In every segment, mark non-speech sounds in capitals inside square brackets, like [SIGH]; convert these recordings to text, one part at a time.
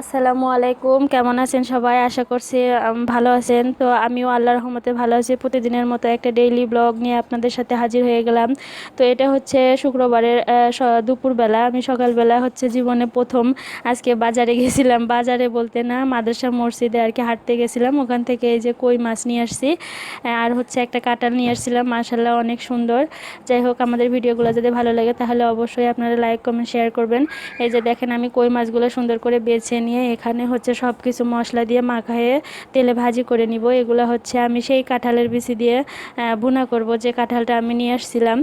আসসালামু আলাইকুম। কেমন আছেন সবাই? আশা করছি ভালো আছেন। তো আমিও আল্লাহর রহমতে ভালো আছি। প্রতিদিনের মতো একটা ডেইলি ব্লগ নিয়ে আপনাদের সাথে হাজির হয়ে গেলাম। তো এটা হচ্ছে শুক্রবারের দুপুরবেলা। আমি সকালবেলা হচ্ছে জীবনে প্রথম আজকে বাজারে গেছিলাম। বাজারে বলতে না, মাদ্রাসা মসজিদে আর কি হাঁটতে গেছিলাম। ওখান থেকে এই যে কই মাছ নিয়ে আসছি আর হচ্ছে একটা কাঁঠাল নিয়ে আসছিলাম। মাশাল্লাহ অনেক সুন্দর। যাই হোক, আমাদের ভিডিওগুলো যদি ভালো লাগে তাহলে অবশ্যই আপনারা লাইক কমেন্ট শেয়ার করবেন। এই যে দেখেন আমি কই মাছগুলো সুন্দর করে বেছে নিয়ে এখানে হচ্ছে সব কিছু মশলা দিয়ে মাখায়ে তেলে ভাজি করে নিব। এগুলো হচ্ছে আমি সেই কাঁঠালের বিচি দিয়ে ভুনা করব, যে কাঁঠালটা আমি নিয়ে আসছিলাম।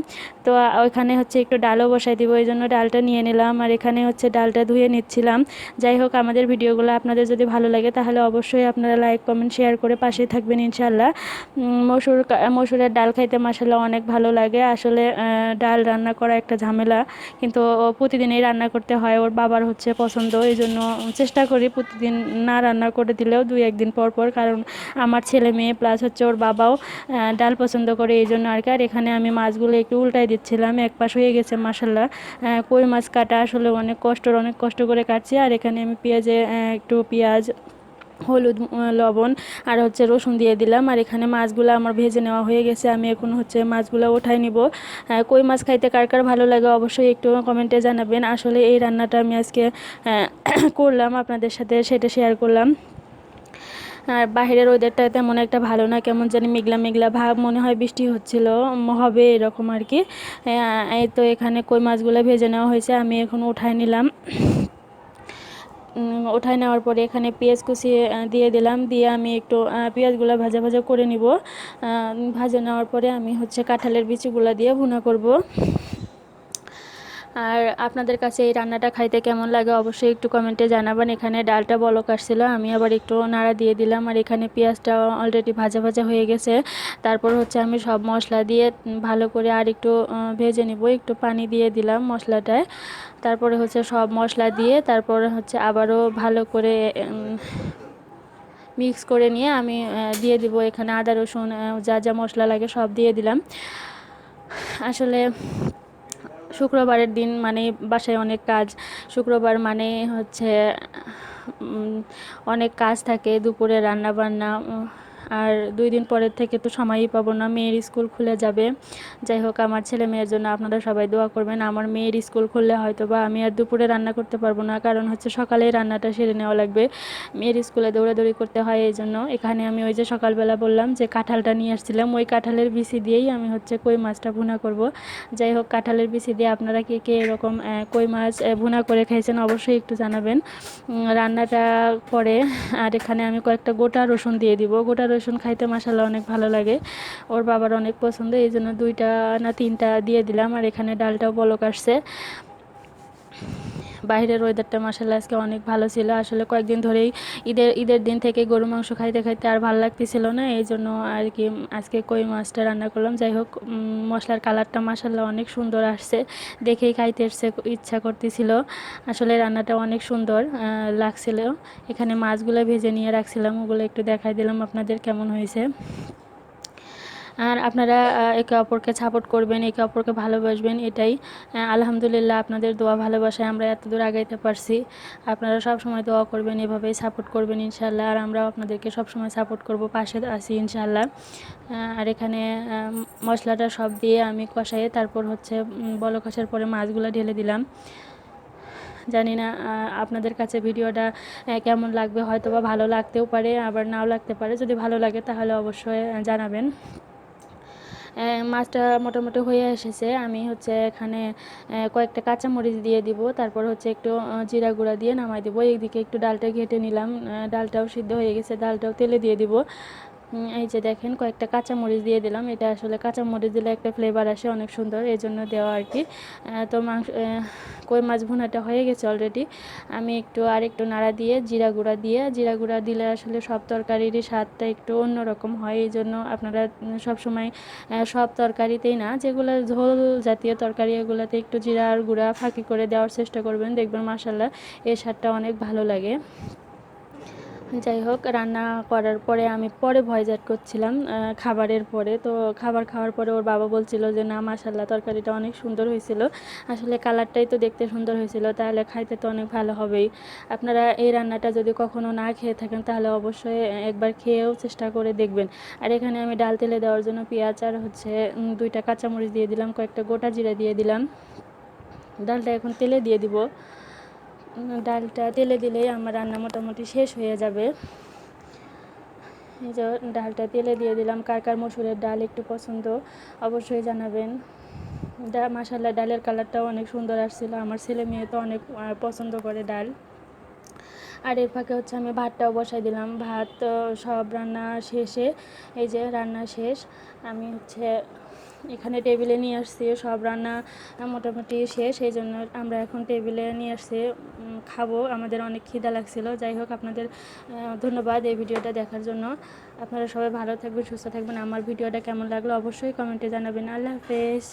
তো ওইখানে হচ্ছে একটু ডালও বসাই দিব, এই জন্য ডালটা নিয়ে নিলাম। আর এখানে হচ্ছে ডালটা ধুয়ে নিচ্ছিলাম। যাই হোক, আমাদের ভিডিওগুলো আপনাদের যদি ভালো লাগে, তাহলে অবশ্যই আপনারা লাইক, কমেন্ট, শেয়ার করে পাশে থাকবেন ইনশাল্লাহ মসুর মসুরের ডাল খাইতে মাসাল্লাহ অনেক ভালো লাগে। আসলে ডাল রান্না করা একটা ঝামেলা। কিন্তু প্রতিদিনই রান্না করতে হয়, ওর বাবার হচ্ছে পছন্দ, এই জন্য চেষ্টা করি প্রতিদিন না রান্না করে দিলেও দুই একদিন পর পর, কারণ আমার ছেলে মেয়ে প্লাস হচ্ছে ওর বাবাও ডাল পছন্দ করে এই জন্য আর কি আর এখানে আমি মাছগুলো একটু উল্টাই দিচ্ছিলাম, এক পাশ হয়ে গেছে মাসাল্লাহ কই মাছ কাটা আসলে অনেক কষ্টর অনেক কষ্ট করে কাটছি। আর এখানে আমি পেঁয়াজে একটু পেঁয়াজ হলুদ লবণ আর হচ্ছে রসুন দিয়ে দিলাম। আর এখানে মাছগুলো আমার ভেজে নেওয়া হয়ে গেছে। আমি এখন হচ্ছে মাছগুলো ওঠাই নিব। কই মাছ খাইতে কার কার ভালো লাগে অবশ্যই একটু কমেন্টে জানাবেন। আসলে এই রান্নাটা আমি আজকে [COUGHS] করলাম। আপনাদের সাথে সেটা শেয়ার করলাম। আর বাইরের ওয়েদারটা তেমন একটা ভালো না। কেমন জানি মেঘলা মেঘলা ভাব। মনে হয় বৃষ্টি হচ্ছিল। হবে এরকম আর কি। এই তো এখানে কই মাছগুলো ভেজে নেওয়া হয়েছে। আমি এখন উঠাই নিলাম। ওঠায় নেওয়ার পরে এখানে পেঁয়াজ কুচি দিয়ে দিলাম। দিয়ে আমি একটু পেঁয়াজগুলো ভাজা ভাজা করে নিব। ভাজা নেওয়ার পরে আমি হচ্ছে কাঁঠালের বিচিগুলো দিয়ে ভুনা করব। আর আপনাদের কাছে এই রান্নাটা খাইতে কেমন লাগে অবশ্যই একটু কমেন্টে জানাবেন। এখানে ডালটা বলক আসছিল, আমি আবার একটু নাড়া দিয়ে দিলাম আর এখানে পেঁয়াজটা অলরেডি ভাজা ভাজা হয়ে গেছে। তারপর হচ্ছে আমি সব মশলা দিয়ে ভালো করে আর একটু ভেজে নিব, একটু পানি দিয়ে দিলাম মশলাটায়। তারপরে হচ্ছে সব মশলা দিয়ে তারপরে হচ্ছে আবারও ভালো করে মিক্স করে নিয়ে আমি দিয়ে দিব এখানে আদা, রসুন যা যা মশলা লাগে সব দিয়ে দিলাম। আসলে শুক্রবারের দিন মানে বাসায় অনেক কাজ, শুক্রবার মানে হচ্ছে অনেক কাজ থাকে, দুপুরে রান্না বান্না আর দুই দিন পরের থেকে তো সময়ই পাবো না, মেয়ের স্কুল খুলে যাবে। যাই হোক, আমার ছেলে মেয়ের জন্য আপনারা সবাই দোয়া করবেন, আমার মেয়ের স্কুল খুললে হয়তো বা আমি আর দুপুরে রান্না করতে পারব না, কারণ হচ্ছে সকালেই রান্নাটা সেরে নেওয়া লাগবে। মেয়ের স্কুলে দৌড়াদৌড়ি করতে হয় এই জন্য। এখানে আমি ওই যে সকালবেলা বললাম যে কাঁঠালটা নিয়ে আসছিলাম, ওই কাঁঠালের বিচি দিয়েই আমি হচ্ছে কই মাছটা ভুনা করব। যাই হোক, কাঁঠালের বিচি দিয়ে আপনারা কে কে এরকম কই মাছ ভুনা করে খেয়েছেন অবশ্যই একটু জানাবেন। রান্নাটা পরে, আর এখানে আমি কয়েকটা গোটা রসুন দিয়ে দিব। গোটা রসুন খাইতে মশালা অনেক ভালো লাগে। ওর বাবার অনেক পছন্দ, এই জন্য দুইটা না তিনটা দিয়ে দিলাম। আর এখানে ডালটাও বলক আসছে। বাইরের ওয়েদারটা মাসাল্লাহ আজকে অনেক ভালো ছিল। আসলে কয়েকদিন ধরেই ঈদের ঈদের দিন থেকে গরু মাংস খাইতে খাইতে আর ভালো লাগতেছিল না, এই জন্য আর কি আজকে কই মাছটা রান্না করলাম। যাই হোক মশলার কালারটা মাসাল্লাহ অনেক সুন্দর আসছে, দেখেই খাইতে এসছে ইচ্ছা করতেছিল। আসলে রান্নাটা অনেক সুন্দর লাগছিল। এখানে মাছগুলো ভেজে নিয়ে রাখছিলাম, ওগুলো একটু দেখাই দিলাম আপনাদের কেমন হয়েছে। আর আপনারা একে অপরকে সাপোর্ট করবেন, একে অপরকে ভালোবাসবেন, এটাই আলহামদুলিল্লাহ আপনাদের দোয়া ভালোবাসায় আমরা এত দূর আগাইতে পারছি। আপনারা সব সময় দোয়া করবেন, এভাবেই সাপোর্ট করবেন ইনশাল্লাহ আর আমরাও আপনাদেরকে সব সময় সাপোর্ট করব, পাশে আছি ইনশাল্লাহ আর এখানে মশলাটা সব দিয়ে আমি কষাই তারপর হচ্ছে বলক কষার পরে মাছগুলো ঢেলে দিলাম। জানি না আপনাদের কাছে ভিডিওটা কেমন লাগবে হয়তো বা ভালো লাগতেও পারে, আবার নাও লাগতে পারে। যদি ভালো লাগে তাহলে অবশ্যই জানাবেন। মাছটা মোটামুটি হয়ে এসেছে। আমি হচ্ছে এখানে কয়েকটা কাঁচামরিচ দিয়ে দিব, তারপর হচ্ছে একটু জিরা গুঁড়া দিয়ে নামাই দিব। এইদিকে একটু ডালটা ঘেটে নিলাম। ডালটাও সিদ্ধ হয়ে গেছে, ডালটাও তেলে দিয়ে দিব। এই যে দেখেন কয়েকটা কাঁচামরিচ দিয়ে দিলাম। এটা আসলে কাঁচামরিচ দিলে একটা ফ্লেভার আসে, অনেক সুন্দর, এই জন্য দেওয়া আর কি। তো মাংস কই মাছ ভুনাটা হয়ে গেছে অলরেডি আমি একটু আর একটু নাড়া দিয়ে, জিরা গুঁড়া দিয়ে, জিরা গুঁড়া দিলে আসলে সব তরকারিরই স্বাদটা একটু অন্যরকম হয়, এই জন্য আপনারা সব সময় সব তরকারিতেই না, যেগুলো ঝোল জাতীয় তরকারি, এগুলোতে একটু জিরা আর গুঁড়া ফাঁকি করে দেওয়ার চেষ্টা করবেন। দেখবেন মাসাল্লাহ এর স্বাদটা অনেক ভালো লাগে। যাই হোক, রান্না করার পরে আমি পরে ভয়েস অ্যাড করছিলাম খাবারের পরে। তো খাবার খাওয়ার পরে ওর বাবা বলছিল যে, না মাসাল্লাহ তরকারিটা অনেক সুন্দর হয়েছিল। আসলে কালারটাই তো দেখতে সুন্দর হয়েছিল, তাহলে খাইতে তো অনেক ভালো হবেই। আপনারা এই রান্নাটা যদি কখনো না খেয়ে থাকেন, তাহলে অবশ্যই একবার খেয়েও চেষ্টা করে দেখবেন। আর এখানে আমি ডাল তেলে দেওয়ার জন্য পেঁয়াজ আর হচ্ছে দুইটা কাঁচামরিচ দিয়ে দিলাম, কয়েকটা গোটা জিরা দিয়ে দিলাম। ডালটা এখন তেলে দিয়ে দিব। ডালটা তেলে দিলেই আমার রান্না মোটামুটি শেষ হয়ে যাবে। এই যে ডালটা তেলে দিয়ে দিলাম। কার কার মসুরের ডাল একটু পছন্দ অবশ্যই জানাবেন। ডা মাসাল্লাহ ডালের কালারটাও অনেক সুন্দর আসছিল। আমার ছেলে মেয়ে তো অনেক পছন্দ করে ডাল। আর এর ফাঁকে হচ্ছে আমি ভাতটাও বসাই দিলাম। ভাত সব রান্না শেষে, এই যে রান্না শেষ, আমি হচ্ছে এখানে টেবিলে নিয়ে আসছি, সব রান্না মোটামুটি শেষ সেই জন্য আমরা এখন টেবিলে নিয়ে আসছি খাব, আমাদের অনেক খিদা লাগছিল, যাই হোক আপনাদের ধন্যবাদ এই ভিডিওটা দেখার জন্য। আপনারা সবাই ভালো থাকবেন, সুস্থ থাকবেন, আমার ভিডিওটা কেমন লাগল অবশ্যই কমেন্টে জানাবেন, আল্লাহ হাফেজ।